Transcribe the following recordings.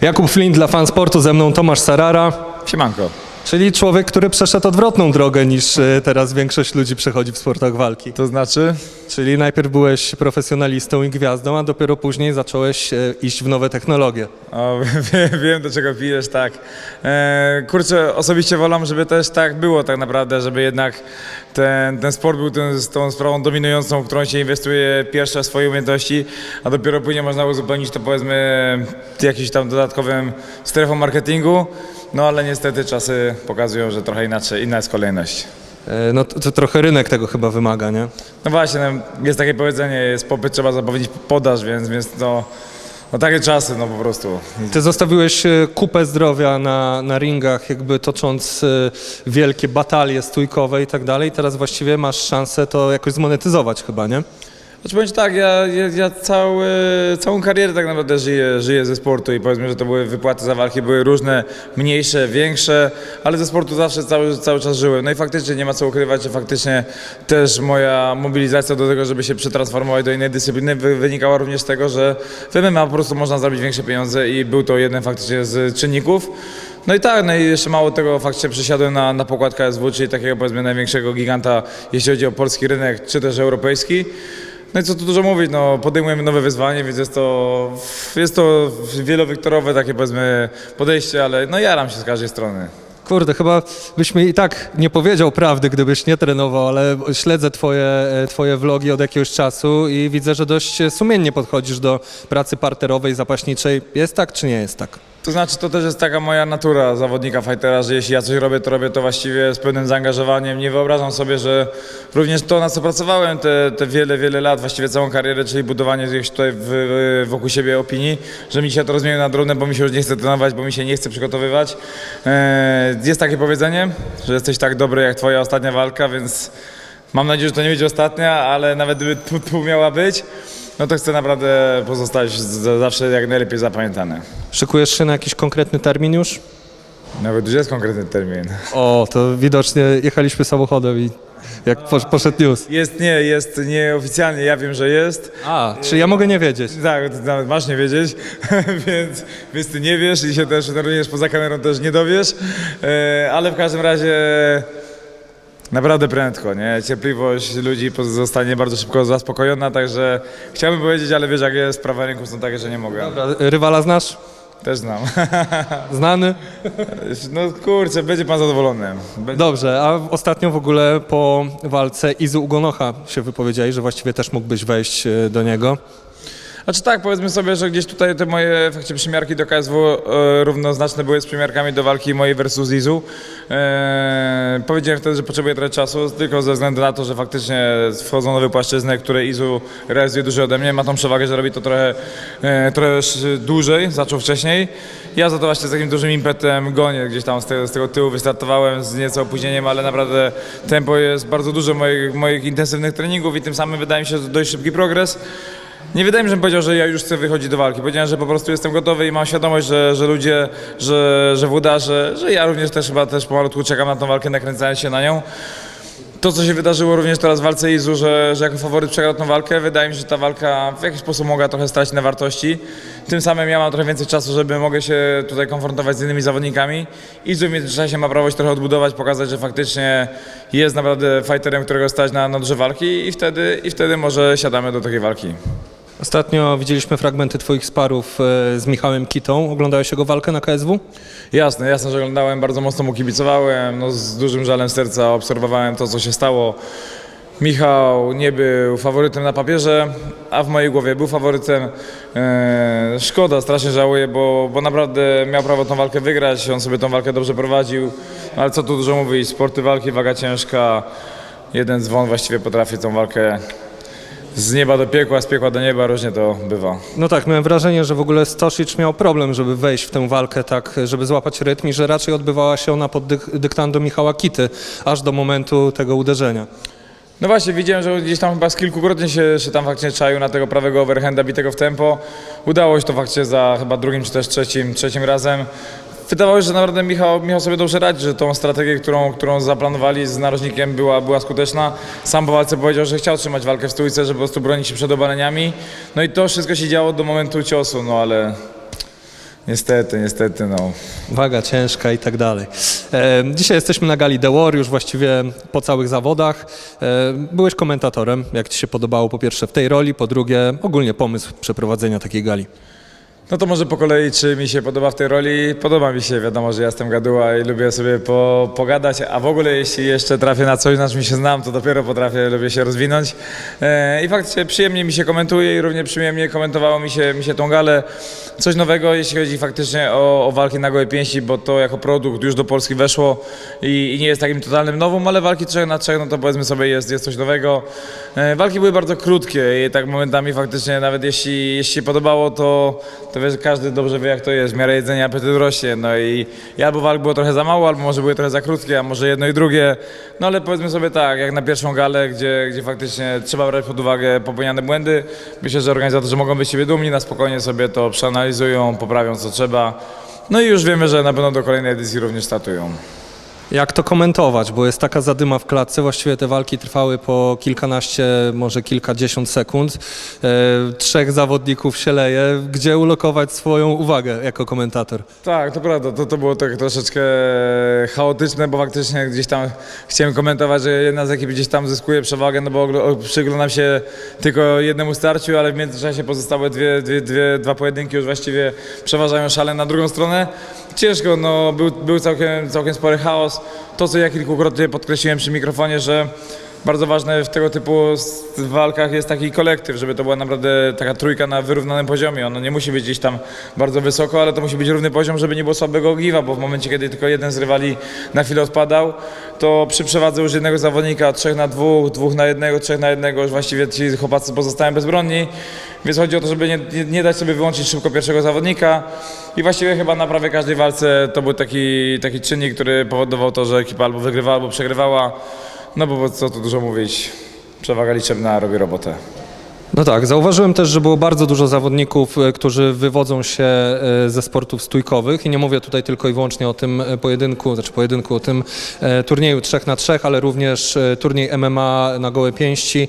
Jakub Flint dla fansportu, ze mną Tomasz Sarara, Siemanko. Czyli człowiek, który przeszedł odwrotną drogę niż e, teraz większość ludzi przechodzi w sportach walki. To znaczy? Czyli najpierw byłeś profesjonalistą i gwiazdą, a dopiero później zacząłeś e, iść w nowe technologie. O, wiem, wiem do czego pijesz, tak. E, kurczę, osobiście wolę, żeby też tak było tak naprawdę, żeby jednak ten, ten sport był ten, z tą sprawą dominującą, w którą się inwestuje pierwsze swoje umiejętności, a dopiero później można uzupełnić to powiedzmy jakimś tam dodatkowym strefą marketingu. No ale niestety czasy pokazują, że trochę inaczej, inna jest kolejność. E, No to, to trochę rynek tego chyba wymaga, nie? No właśnie, no, jest takie powiedzenie, jest popyt, trzeba zapowiedzieć podaż, więc, więc no, no takie czasy, no po prostu. Ty zostawiłeś e, kupę zdrowia na, na ringach, jakby tocząc e, wielkie batalie stójkowe i tak dalej. Teraz właściwie masz szansę to jakoś zmonetyzować chyba, nie? Znaczy powiem tak, ja, ja, ja cały, całą karierę tak naprawdę żyję, żyję ze sportu i powiedzmy, że to były wypłaty za walki, były różne, mniejsze, większe, ale ze sportu zawsze cały, cały czas żyłem. No i faktycznie nie ma co ukrywać, że faktycznie też moja mobilizacja do tego, żeby się przetransformować do innej dyscypliny wy, wynikała również z tego, że w MMA po prostu można zrobić większe pieniądze i był to jeden faktycznie z czynników. No i tak, no i jeszcze mało tego, faktycznie przesiadłem na, na pokład KSW, czyli takiego powiedzmy największego giganta, jeśli chodzi o polski rynek, czy też europejski. No i co tu dużo mówić, no podejmujemy nowe wyzwanie, więc jest to, jest to wielowyktorowe takie powiedzmy podejście, ale no jaram się z każdej strony. Kurde, chyba byś mi i tak nie powiedział prawdy, gdybyś nie trenował, ale śledzę twoje, e, twoje vlogi od jakiegoś czasu i widzę, że dość sumiennie podchodzisz do pracy parterowej, zapaśniczej. Jest tak, czy nie jest tak? To znaczy, to też jest taka moja natura zawodnika, fightera, że jeśli ja coś robię, to robię to właściwie z pełnym zaangażowaniem. Nie wyobrażam sobie, że również to, na co pracowałem te, te wiele, wiele lat, właściwie całą karierę, czyli budowanie gdzieś tutaj w, wokół siebie opinii, że mi się to rozmieniło na drobne, bo mi się już nie chce trenować, bo mi się nie chce przygotowywać. E, jest takie powiedzenie, że jesteś tak dobry jak twoja ostatnia walka, więc mam nadzieję, że to nie będzie ostatnia, ale nawet gdyby tu, tu miała być, no to chcę naprawdę pozostać z- zawsze jak najlepiej zapamiętane. Szykujesz się na jakiś konkretny termin już? Nawet już jest konkretny termin. O, to widocznie jechaliśmy samochodem i jak posz- poszedł news. Jest, nie, jest nieoficjalnie, ja wiem, że jest. A, czy ja mogę nie wiedzieć? Tak, ty nawet masz nie wiedzieć, więc, więc ty nie wiesz i się też również poza kamerą też nie dowiesz, e, ale w każdym razie naprawdę prędko, nie? Cierpliwość ludzi zostanie bardzo szybko zaspokojona, także chciałbym powiedzieć, ale wiesz jak jest, prawa rynku są takie, że nie mogę. Dobra, Rywala znasz? Też znam. Znany? No kurczę, będzie pan zadowolony. Będzie... Dobrze, a ostatnio w ogóle po walce Izu Ugonocha się wypowiedziałeś, że właściwie też mógłbyś wejść e, do niego. Znaczy tak, powiedzmy sobie, że gdzieś tutaj te moje faktycznie przymiarki do KSW e, równoznaczne były z przymiarkami do walki mojej versus Izu. E, powiedziałem wtedy, że potrzebuję trochę czasu, tylko ze względu na to, że faktycznie wchodzą nowe płaszczyzny, które Izu realizuje dłużej ode mnie. Ma tą przewagę, że robi to trochę, e, trochę dłużej, zaczął wcześniej. Ja za to właśnie z takim dużym impetem gonię, gdzieś tam z tego, z tego tyłu wystartowałem z nieco opóźnieniem, ale naprawdę tempo jest bardzo duże moich, moich intensywnych treningów i tym samym wydaje mi się, dość szybki progres. Nie wydaje mi się, żebym powiedział, że ja już chcę wychodzić do walki. Powiedziałem, że po prostu jestem gotowy i mam świadomość, że, że ludzie, że, że że ja również też chyba też pomalutku czekam na tą walkę, nakręcając się na nią. To, co się wydarzyło również teraz w walce Izu, że, że jako faworyt przegrał tą walkę, wydaje mi się, że ta walka w jakiś sposób mogła trochę stracić na wartości. Tym samym ja mam trochę więcej czasu, żeby mogę się tutaj konfrontować z innymi zawodnikami. Izu w międzyczasie ma prawo się trochę odbudować, pokazać, że faktycznie jest naprawdę fighterem, którego stać na, na walki i wtedy, i wtedy może siadamy do takiej walki. Ostatnio widzieliśmy fragmenty twoich sparów e, z Michałem Kitą. Oglądałeś jego walkę na KSW? Jasne, jasne, że oglądałem, bardzo mocno mu kibicowałem, no, z dużym żalem serca obserwowałem to, co się stało. Michał nie był faworytem na papierze, a w mojej głowie był faworytem. Eee, szkoda, strasznie żałuję, bo, bo naprawdę miał prawo tą walkę wygrać, on sobie tą walkę dobrze prowadził, No, ale co tu dużo mówić, sporty walki, waga ciężka, jeden dzwon właściwie potrafi tą walkę z nieba do piekła, z piekła do nieba, różnie to bywa. No tak, miałem wrażenie, że w ogóle Stosic miał problem, żeby wejść w tę walkę tak, żeby złapać rytm i że raczej odbywała się ona pod dyk- dyktando Michała Kity, aż do momentu tego uderzenia. No właśnie, widziałem, że gdzieś tam chyba z kilkukrotnie się, się tam faktycznie czaił na tego prawego overhanda bitego w tempo. Udało się to faktycznie za chyba drugim czy też trzecim, trzecim razem. Wydawało się, że naprawdę Michał, Michał sobie dobrze radzi, że tą strategię, którą, którą zaplanowali z narożnikiem była, była skuteczna. Sam po walce powiedział, że chciał trzymać walkę w stójce, żeby po prostu bronić się przed obaleniami. No i to wszystko się działo do momentu ciosu, no ale niestety, niestety, no. Waga ciężka i tak dalej. E, dzisiaj jesteśmy na gali The War, już właściwie po całych zawodach. E, byłeś komentatorem, jak ci się podobało po pierwsze w tej roli, po drugie ogólnie pomysł przeprowadzenia takiej gali. No to może po kolei, czy mi się podoba w tej roli? Podoba mi się, wiadomo, że ja jestem gaduła i lubię sobie po, pogadać, a w ogóle jeśli jeszcze trafię na coś, na czym się znam, to dopiero potrafię, lubię się rozwinąć. E, I faktycznie przyjemnie mi się komentuje i równie przyjemnie komentowało mi się, mi się tą galę. Coś nowego, jeśli chodzi faktycznie o, o walki na gołe pięści, bo to jako produkt już do Polski weszło i, i nie jest takim totalnym nowym, ale walki trzech na trzech, no to powiedzmy sobie jest, jest coś nowego. E, walki były bardzo krótkie i tak momentami faktycznie nawet jeśli, jeśli się podobało, to, to wiesz, każdy dobrze wie jak to jest, w miarę jedzenia apetyt rośnie, no i, albo walk było trochę za mało, albo może były trochę za krótkie, a może jedno i drugie, no ale powiedzmy sobie tak, jak na pierwszą galę, gdzie, gdzie faktycznie trzeba brać pod uwagę popełniane błędy, myślę, że organizatorzy mogą być siebie dumni, na spokojnie sobie to przeanalizują, poprawią co trzeba, no i już wiemy, że na pewno do kolejnej edycji również startują. Jak to komentować, bo jest taka zadyma w klatce, właściwie te walki trwały po kilkanaście, może kilkadziesiąt sekund. E, trzech zawodników się leje. Gdzie ulokować swoją uwagę jako komentator? Tak, to prawda, to, to było tak troszeczkę chaotyczne, bo faktycznie gdzieś tam chciałem komentować, że jedna z ekip gdzieś tam zyskuje przewagę, no bo przyglądam się tylko jednemu starciu, ale w międzyczasie pozostałe dwie, dwie, dwie, dwa pojedynki już właściwie przeważają szale na drugą stronę. Ciężko, no był, był całkiem, całkiem spory chaos. To, co ja kilkukrotnie podkreśliłem przy mikrofonie, że bardzo ważne w tego typu walkach jest taki kolektyw, żeby to była naprawdę taka trójka na wyrównanym poziomie. Ono nie musi być gdzieś tam bardzo wysoko, ale to musi być równy poziom, żeby nie było słabego ogniwa, bo w momencie, kiedy tylko jeden z rywali na chwilę odpadał, to przy przewadze już jednego zawodnika, trzech na dwóch, dwóch na jednego, trzech na jednego, już właściwie ci chłopacy pozostają bezbronni. Więc chodzi o to, żeby nie, nie, nie dać sobie wyłączyć szybko pierwszego zawodnika. I właściwie chyba na prawie każdej walce to był taki, taki czynnik, który powodował to, że ekipa albo wygrywała, albo przegrywała. No bo co tu dużo mówić, przewaga liczebna robi robotę. No tak, zauważyłem też, że było bardzo dużo zawodników, e, którzy wywodzą się e, ze sportów stójkowych i nie mówię tutaj tylko i wyłącznie o tym e, pojedynku, znaczy pojedynku, o tym turnieju 3 na 3 ale również turniej MMA na gołe pięści.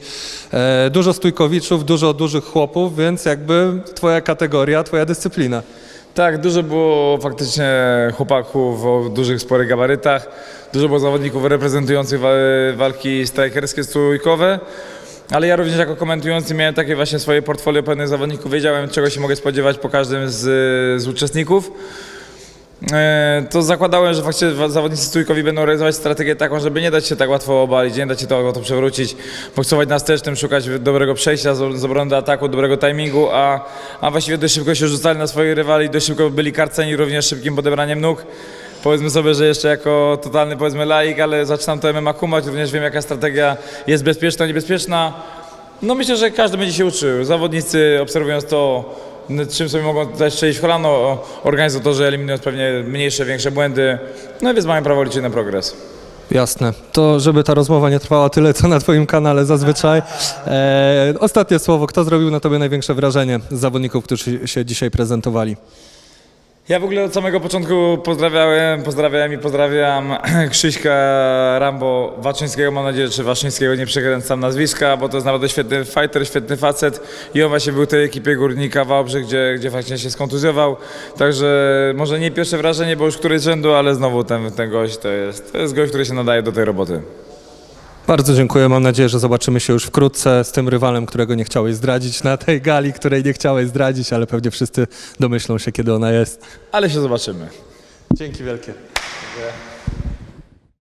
Dużo stójkowiczów, dużo dużych chłopów, więc jakby twoja kategoria, twoja dyscyplina. Tak, dużo było faktycznie chłopaków o dużych, sporych gabarytach. Dużo było zawodników reprezentujących wa- walki strajkerskie, stójkowe. Ale ja również jako komentujący miałem takie właśnie swoje portfolio pewnych zawodników. Wiedziałem, czego się mogę spodziewać po każdym z, z uczestników. E, To zakładałem, że faktycznie zawodnicy stójkowi będą realizować strategię taką, żeby nie dać się tak łatwo obalić, nie dać się tak łatwo przewrócić, boksować na wstecznym, szukać dobrego przejścia z z obrony do ataku, dobrego timingu, a, a właściwie dość szybko się rzucali na swoich rywali, dość szybko byli karceni również szybkim podebraniem nóg. Powiedzmy sobie, że jeszcze jako totalny powiedzmy laik, ale zaczynam to MMA kumać, również wiem jaka strategia jest bezpieczna, niebezpieczna. No myślę, że każdy będzie się uczył. Zawodnicy obserwując to, czym sobie mogą dać strzelić w kolano, organizatorzy eliminując pewnie mniejsze, większe błędy. No więc mamy prawo liczyć na progres. Jasne. To, żeby ta rozmowa nie trwała tyle, co na twoim kanale zazwyczaj. E, ostatnie słowo. Kto zrobił na tobie największe wrażenie z zawodników, którzy się dzisiaj prezentowali? Ja w ogóle od samego początku pozdrawiałem, pozdrawiałem i pozdrawiam Krzyśka Rambo Waczyńskiego, mam nadzieję, że Waczyńskiego nie przekręcam nazwiska, bo to jest naprawdę świetny fighter, świetny facet. I on właśnie był w tej ekipie Górnika Wałbrzych, gdzie, gdzie faktycznie się skontuzjował, także może nie pierwsze wrażenie, bo już któryś rzędu, ale znowu ten, ten gość to jest, to jest gość, który się nadaje do tej roboty. Bardzo dziękuję. Mam nadzieję, że zobaczymy się już wkrótce z tym rywalem, którego nie chciałeś zdradzić na tej gali, której nie chciałeś zdradzić, ale pewnie wszyscy domyślą się, kiedy ona jest. Ale się zobaczymy. Dzięki wielkie.